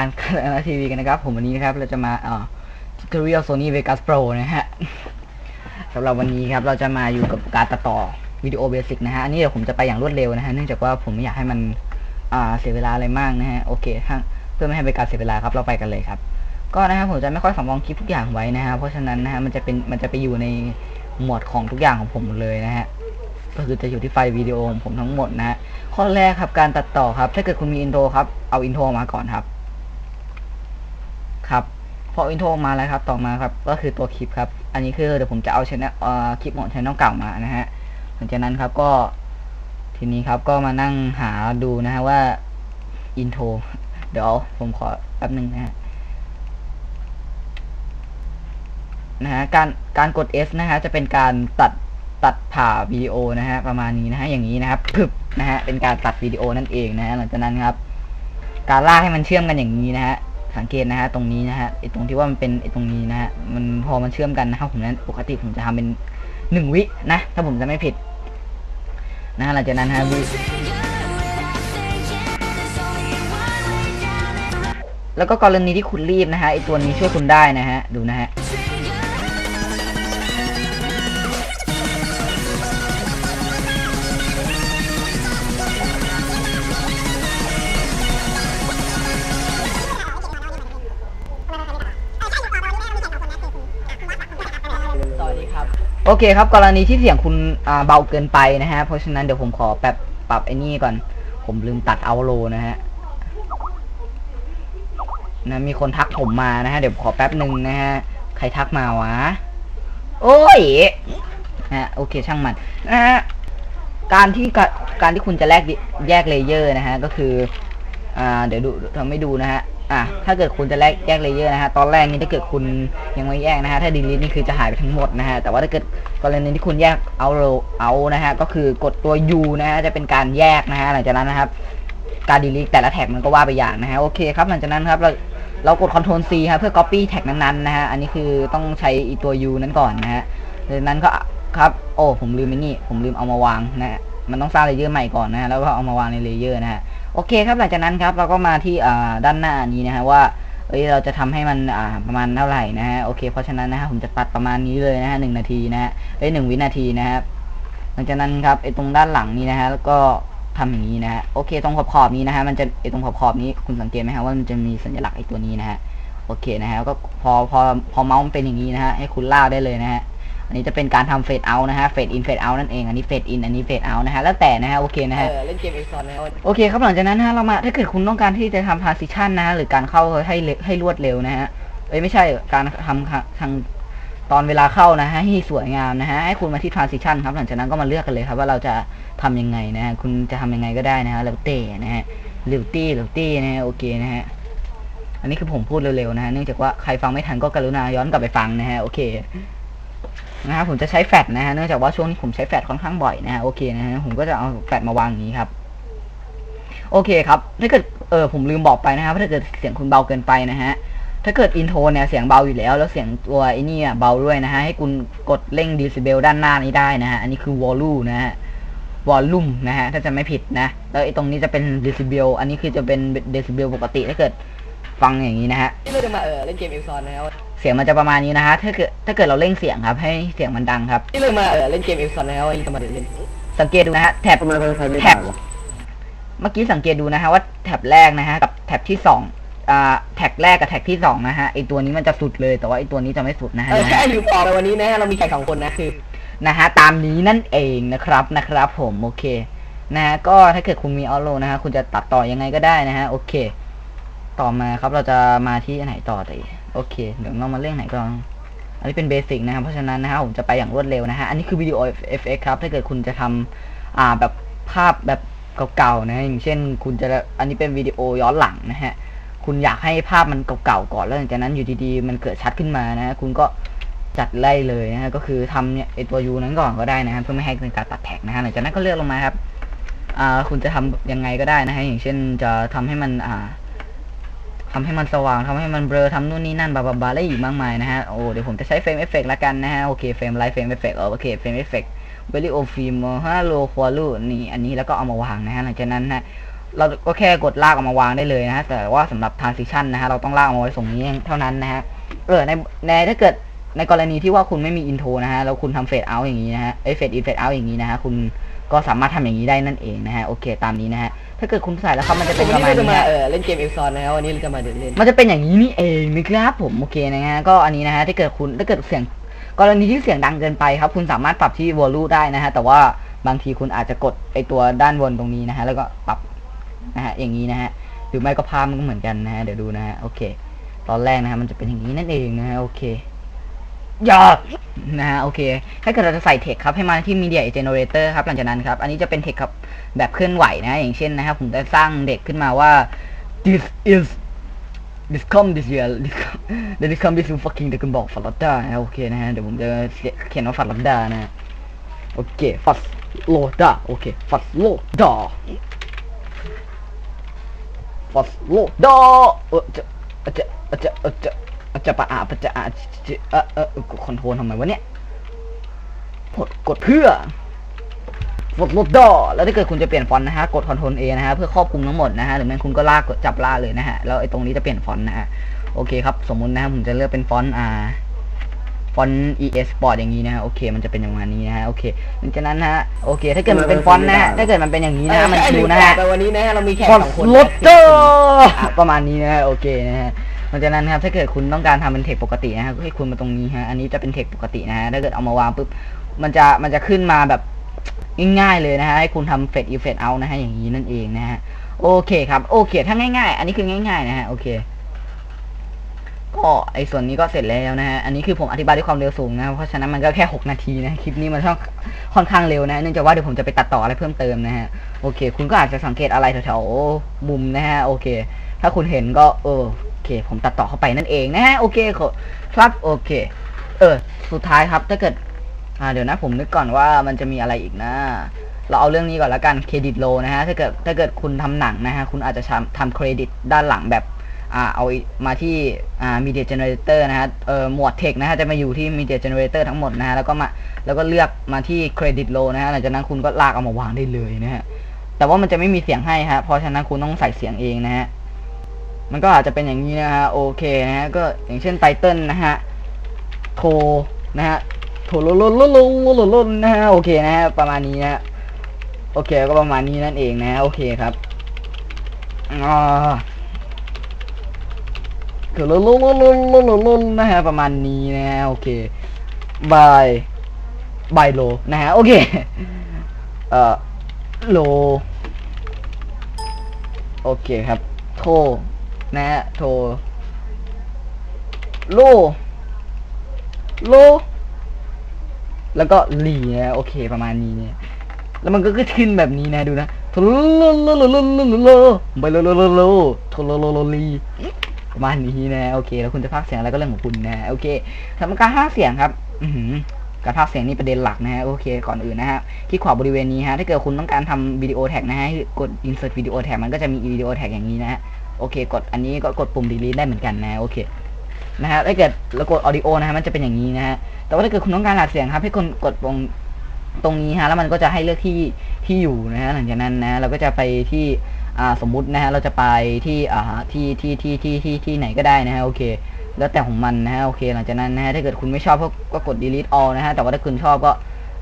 การการทีวีกันนะครับ ผมวันนี้นะครับเราจะมาเอ่อ tutorial Sony Vegas Pro นะฮะสำหรับวันนี้ครับเราจะมาอยู่กับการตัดต่อวิดีโอเบสิกนะฮะอันนี้เดี๋ยวผมจะไปอย่างรวดเร็วนะฮะเนื่องจากว่าผมไม่อยากให้มันอ่าเสียเวลาอะไรมากนะฮะโอเคเพื่อไม่ให้เป็นการเสียเวลาครับเราไปกันเลยครับ ก็นะครับผมจะไม่ค่อยสำรองคลิปทุกอย่างไว้นะฮะเพราะฉะนั้นนะฮะมันจะเป็นมันจะไปอยู่ในหมวดของทุกอย่างของผมหมดเลยนะฮะก็คือจะอยู่ที่ไฟล์วิดีโอของผมทั้งหมดนะฮะข้อแรกครับการตัดต่อครับ ถ้าเกิดคุณมีอินโทรครับเอาอินโทรมาก่อนครับ ครับพออินโทรมาแล้วครับต่อมาครับก็คือตัวคลิปครับ อันนี้คือเดี๋ยวผมจะเอาชแนลคลิปของชแนลเก่ามานะฮะหลังจากนั้นครับก็ทีนี้ครับก็มานั่งหาดูนะฮะว่าอินโทรเดี๋ยวผมขอแป๊บหนึ่งนะฮะนะฮะการการกด S นะฮะจะเป็นการตัดตัดผ่าวิดีโอนะฮะประมาณนี้นะฮะอย่างนี้นะครับพึบนะฮะเป็นการตัดวิดีโอนั่นเองนะฮะหลังจากนั้นครับ การลากให้มันเชื่อมกันอย่างนี้นะฮะ สังเกตนะฮะตรงนี้นะฮะไอตรงที่ว่ามันเป็นไอตรงนี้นะฮะมันพอมันเชื่อมกันนะครับผมนั้นปกติผมจะทำเป็นหนึ่งวินะ ถ้าผมจะไม่ผิด นะหลังจากนั้นฮะวิแล้วก็กรณีที่คุณรีบนะฮะไอตัวนี้ช่วยคุณได้นะฮะดูนะฮะ โอเคครับ กรณีที่เสียงคุณเบาเกินไปนะฮะ เพราะฉะนั้นเดี๋ยวผมขอแบบปรับไอ้นี่ก่อน ผมลืมตัดเอาโลนะฮะนะมีคนทักผมมานะฮะ เดี๋ยวขอแป๊บหนึ่งนะฮะ ใครทักมาวะ โอ้ยนะฮะโอเคช่างมันนะฮะการที่การที่คุณจะแลกแยกเลเยอร์นะฮะ ก็คือ อ่า เดี๋ยวดูทำไม่ดูนะฮะ อะถ้าเกิดคุณจะแลกแยกเลเยอร์นะฮะ ตอนแรกนี่ถ้าเกิดคุณยังไม่แยกนะฮะ ถ้าดีลิทนี่คือจะหายไปทั้งหมดนะฮะ แต่ว่าถ้าเกิดกรณีที่คุณแยกเอาเอานะฮะ ก็คือกดตัว U นะฮะ จะเป็นการแยกนะฮะ หลังจากนั้นนะครับ การดีลิทแต่ละแท็กมันก็ว่าไปอย่างนะฮะ โอเคครับ หลังจากนั้นครับ เราเรากด Ctrl C ครับเพื่อ Copy แท็กนั้นๆนะฮะ อันนี้คือต้องใช้ตัว U นั้นก่อนนะฮะจากนั้นก็ครับ โอ้ ผมลืมไอ้นี่ ผมลืมเอามาวางนะฮะ มันต้องสร้างเลเยอร์ใหม่ก่อนนะฮะแล้วก็เอามาวางในเลเยอร์นะฮะโอเคครับหลังจากนั้นครับเราก็มาที่ด้านหน้านี้นะฮะว่าเอ้ยเราจะทำให้มันอ่าประมาณเท่าไหร่นะฮะโอเคเพราะฉะนั้นนะฮะผมจะตัดประมาณนี้เลยนะฮะหนึ่งนาทีนะฮะเอ้ยหนึ่งวินาทีนะครับหลังจากนั้นครับไอ้ตรงด้านหลังนี้นะฮะแล้วก็ทำอย่างนี้นะฮะโอเคตรงขอบขอบนี้นะฮะมันจะไอ้ตรงขอบขอบนี้คุณสังเกตไหมฮะว่ามันจะมีสัญลักษณ์ไอ้ตัวนี้นะฮะโอเคนะฮะก็พอพอพอเมาส์มันเป็นอย่างนี้นะฮะให้คุณลากได้เลยนะฮะ อันนี้จะเป็นการทำเฟดเอานะฮะเฟดอินเฟดเอานั่นเองอันนี้เฟดอินอันนี้เฟดเอานะฮะแล้วแต่นะฮะโอเคนะฮะเล่นเกมเอ็กซอนนะครับโอเคครับหลังจากนั้นนะฮะเรามาถ้าเกิดคุณต้องการที่จะทำ transition นะฮะหรือการเข้าให้เร็วให้รวดเร็วนะฮะเอ้ยไม่ใช่การทำค่ะทางตอนเวลาเข้านะฮะให้สวยงามนะฮะให้คุณมาที่ transition ครับหลังจากนั้นก็มาเลือกกันเลยครับว่าเราจะทำยังไงนะฮะคุณจะทำยังไงก็ได้นะฮะแล้วเต้นะฮะเร็วตี้เร็วตี้นะฮะโอเคนะฮะอันนี้คือผมพูดเร็วๆนะฮะเนื่องจากว่าใครฟังไม่ทันก็กรุณาย้อนกลับไปฟังนะฮะโอเค นะครับผมจะใช้แฟลชนะฮะเนื่องจากว่าช่วงนี้ผมใช้แฟลชค่อนข้างบ่อยนะฮะโอเคนะฮะผมก็จะเอาแฟลชมาวางอย่างนี้ครับโอเคครับถ้าเกิดเออผมลืมบอกไปนะครับถ้าเกิดเสียงคุณเบาเกินไปนะฮะถ้าเกิดอินโทรเนี่ยเสียงเบาอยู่แล้ว แล้วเสียงตัวไอ้นี่เบาด้วยนะฮะให้คุณกดเร่งด c เบลด้านหน้านี้ได้นะฮะอันนี้คือวอลลุ่นะฮะวอลลุ่มนะฮะถ้าจะไม่ผิดนะแล้วไอ้ตรงนี้จะเป็นด c เบลอันนี้คือจะเป็นด c เบลปกติถ้าเกิดฟังอย่างนี้นะฮะที่เราจะมาเออเล่นเกมเอ็กซอนนะครับ เสียงมันจะประมาณนี้นะฮะถ้าเกิดถ้าเกิดเราเร่งเสียงครับ ให้เสียงมันดังครับที่เรามาเออเล่นเกมเอ็กซอนนะครับวันนี้จะมาเล่นสังเกตดูนะฮะแท็บทำไมใครไม่แท็บเมื่อกี้สังเกตดูนะฮะว่าแท็บแรกนะฮะกับแท็บที่สองอ่าแท็กแรกกับแท็กที่สองนะฮะไอตัวนี้มันจะสุดเลยแต่ว่าไอตัวนี้จะไม่สุดนะฮะเออแค่ลืมบอกไปวันนี้นะฮะเรามีแข่งสองคนนะคือนะฮะตามนี้นั่นเองนะครับนะครับ ผมโอเคนะฮะก็ถ้าเกิดคุณมีออโลนะฮะคุณจะตัดต่อยังไงก็ได้นะฮะโอเค ต่อมาครับเราจะมาที่ไหนต่อตีโอเค เดี๋ยวเรามาเรื่องไหนก่อนอันนี้เป็นเบสิกนะครับ เพราะฉะนั้นนะฮะผมจะไปอย่างรวดเร็วนะฮะ อันนี้คือวิดีโอ FX ครับ ถ้าเกิดคุณจะทำอ่าแบบภาพแบบเก่าๆนะ อย่างเช่น คุณจะ อันนี้เป็นวิดีโอย้อนหลังนะฮะ คุณอยากให้ภาพมันเก่าๆก่อน แล้วหลังจากนั้นอยู่ดีๆ มันเกิดชัดขึ้นมานะฮะคุณก็จัดไล่เลยนะฮะ ก็คือทำเนี่ยไอตัวยูนั้นก่อนก็ได้นะฮะ เพื่อไม่ให้เป็นการตัดแท็กนะฮะ หลังจากนั้นก็เลือกลงมาครับ อ่า คุณจะทำยังไงก็ได้นะฮะ อย่างเช่น จะทำให้มัน อ่า ทำให้มันสว่างทำให้มันเบลอทำนู่นนี่นั่นบาบาบาอะไรอีกมากมายนะฮะโอ้เดี๋ยวผมจะใช้เฟรมเอฟเฟกต์ละกันนะฮะโอเคเฟรมไลท์เฟรมเอฟเฟกต์โอเคเฟรมเอฟเฟกต์เวลิโอฟิล์มฮาโลควอลูนี่อันนี้แล้วก็เอามาวางนะฮะหลังจากนั้นนะเราก็แค่กดลากออกมาวางได้เลยนะฮะแต่ว่าสำหรับ transition นะฮะเราต้องลากออกมาไว้ตรงนี้เท่านั้นนะฮะเออในในถ้าเกิดในกรณีที่ว่าคุณไม่มีอินโทรนะฮะแล้วคุณทำเฟดเอาอย่างนี้นะฮะเอ้ยเฟดอินเฟดเอาอย่างนี้นะฮะคุณ ก็สามารถทำอย่างนี้ได้นั่นเองนะฮะโอเคตามนี้นะฮะถ้าเกิดคุณใส่แล้วครับมันจะเป็นวันประนี้มาณเราจะนี้มาฮะเออเล่นเกมเอลซอนนะครับวันนี้เราจะมาเดินเล่นมันจะเป็นอย่างนี้นี่เองนะครับผมโอเคนะฮะก็อันนี้นะฮะถ้าเกิดคุณถ้าเกิดเสียงกรณีที่เสียงดังเกินไปครับ คุณสามารถปรับที่วอลลุ่มได้นะฮะแต่ว่าบางทีคุณอาจจะกดไอตัวด้านบนตรงนี้นะฮะแล้วก็ปรับนะฮะอย่างนี้นะฮะหรือไม่ก็ภาพมันก็เหมือนกันนะฮะเดี๋ยวดูนะฮะโอเค ตอนแรกนะฮะมันจะเป็นอย่างนี้นั่นเองนะฮะโอเค อยอดนะฮะโอเค ถ้าเกิดเราจะใส่เทคครับให้มาที่ Media Generator ครับ หลังจากนั้นครับ อันนี้จะเป็นเทคครับแบบเคลื่อนไหวนะ อย่างเช่นนะครับ ผมจะสร้างเด็กขึ้นมาว่า this is this come this year this come this come this fucking เดี๋ยวคุณบอกฟัลลอดดานะโอเคนะฮะ เดี๋ยวผมจะเขียนว่าฟัลลอดดานะโอเคฟัสโลดาโอเคฟัสโลดาฟัสโลดาเออจะจะจะจะ จะปะอาปะจะอาจะเออเออคอนโทรลทำไมวะเนี่ยกดกดเพื่อกดลดดอแล้วถ้าเกิดคุณจะเปลี่ยนฟอนต์นะฮะ กด Ctrl A นะฮะ เพื่อครอบคลุมทั้งหมดนะฮะ หรือไม่คุณก็ลากกดจับลากเลยนะฮะ แล้วไอ้ตรงนี้จะเปลี่ยนฟอนต์นะฮะ โอเคครับ สมมุตินะฮะ ผมจะเลือกเป็นฟอนต์อ่า ฟอนต์ ES Sport อย่างนี้นะฮะ โอเค มันจะเป็นอย่างนี้นะฮะ โอเคหลังจากนั้นนะฮะ โอเค ถ้าเกิดมันเป็นฟอนต์นะฮะ ถ้าเกิดมันเป็นอย่างนี้นะฮะมันดูนะฮะแต่วันนี้นะฮะเรามีแขกฟอนสองต์คนลดเตอร์ประมาณนี้นะฮะ โอเคนะฮะ หลังจากนั้นครับถ้าเกิดคุณต้องการทำเป็นเทคปกตินะฮะก็ให้คุณมาตรงนี้ฮะอันนี้จะเป็นเทคปกตินะฮะถ้าเกิดเอามาวางปุ๊บมันจะมันจะขึ้นมาแบบง่ายๆเลยนะฮะให้คุณทำเฟดอินเฟดเอานะฮะอย่างนี้นั่นเองนะฮะโอเคครับโอเคถ้าง่ายๆ อันนี้คือง่ายๆนะฮะโอเค ก็ไอส่วนนี้ก็เสร็จแล้วนะฮะอันนี้คือผมอธิบายด้วยความเร็วสูงนะเพราะฉะนั้นมันก็แค่ 6 นาทีนะคลิปนี้มันค่อนค่อนข้างเร็วนะเนื่องจากว่าเดี๋ยวผมจะไปตัดต่ออะไรเพิ่มเติมนะฮะโอเค คุณก็อาจจะสังเกตอะไรแถวๆมุมนะฮะโอเค ถ้าคุณเห็นก็เออ เคผมตัดต่อเข้าไปนั่นเองนะฮะโอเคครับโอเค เออ สุดท้ายครับถ้าเกิด อ่าเดี๋ยวนะผมนึกก่อนว่ามันจะมีอะไรอีกนะ เราเอาเรื่องนี้ก่อนละกันเครดิตโลนะฮะถ้าเกิดถ้าเกิดคุณทำหนังนะฮะคุณอาจจะทำทำเครดิตด้านหลังแบบอ่าเอามาที่อ่า media generator นะฮะเอ่อหมวด text นะฮะจะมาอยู่ที่ media generator ทั้งหมดนะฮะแล้วก็มาแล้วก็เลือกมาที่ credit row นะฮะหลังจากนั้นคุณก็ลากเอามาวางได้เลยนะฮะแต่ว่ามันจะไม่มีเสียงให้ฮะเพราะฉะนั้นคุณต้องใส่เสียงเองนะฮะ มันก็อาจจะเป็นอย่างนี้นะฮะโอเคนะฮะก็อย่างเช่นไตเติลนะฮะโทนะฮะโทรลลลลลลนะฮะโอเคนะฮะประมาณนี้นะฮะโอเคก็ประมาณนี้นั่นเองนะโอเคครับอ่าโทรลลลลลลลนะฮะประมาณนี้นะฮะโอเคบายบายโลนะฮะโอเคเอ่อโลโอเคครับโท นะโทรโล โล แล้วก็หลีนะโอเคประมาณนี้เนี่ยแล้วมันก็ขึ้นแบบนี้นะดูนะโทโลโลโลโลโลโลโลโลโลโลโลโทโลโลโลลีประมาณนี้นะโอเคแล้วคุณจะพากเสียงอะไรก็เรื่องของคุณนะโอเคทำการพากเสียงครับการพากเสียงนี่ประเด็นหลักนะฮะโอเคก่อนอื่นนะฮะคลิกขวาบริเวณนี้ฮะถ้าเกิดคุณต้องการทำวิดีโอแท็กนะฮะกด insert ดีโอแท็กมันก็จะมีวิดีโอแท็กอย่างนี้นะฮะ โอเค กดอันนี้ก็กดปุ่ม delete ได้เหมือนกันนะโอเคนะฮะถ้าเกิดเรากด audio นะฮะมันจะเป็นอย่างนี้นะฮะแต่ว่าถ้าเกิดคุณต้องการอัดเสียงครับ ให้คุณกดตรงตรงนี้ฮะแล้วมันก็จะให้เลือกที่ที่อยู่นะฮะหลังจากนั้นนะเราก็จะไปที่อ่าสมมุตินะฮะเราจะไปที่อ่าที่ที่ที่ที่ที่ที่ไหนก็ได้นะฮะโอเค แล้วแต่ของมันนะฮะโอเค หลังจากนั้นนะฮะถ้าเกิดคุณไม่ชอบก็ก็กด delete all นะฮะแต่ว่าถ้าคุณชอบก็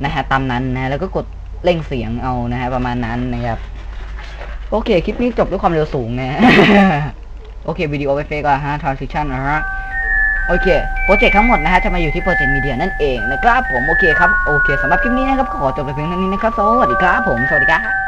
นะฮะตามนั้นนะฮะแล้วก็กดเร่งเสียงเอานะฮะประมาณนั้นนะครับ โอเค คลิปนี้จบด้วยความเร็วสูงนะ โอเค วิดีโอไปเฟกก่อนฮะทรานซิชันนะฮะ โอเค โปรเจกต์ทั้งหมดนะฮะ จะมาอยู่ที่โปรเจกต์มีเดียนั่นเองนะครับผม โอเคครับ โอเคสำหรับคลิปนี้นะครับ ขอจบไปเพียงเท่านี้นะครับ สวัสดีครับผม สวัสดีครับ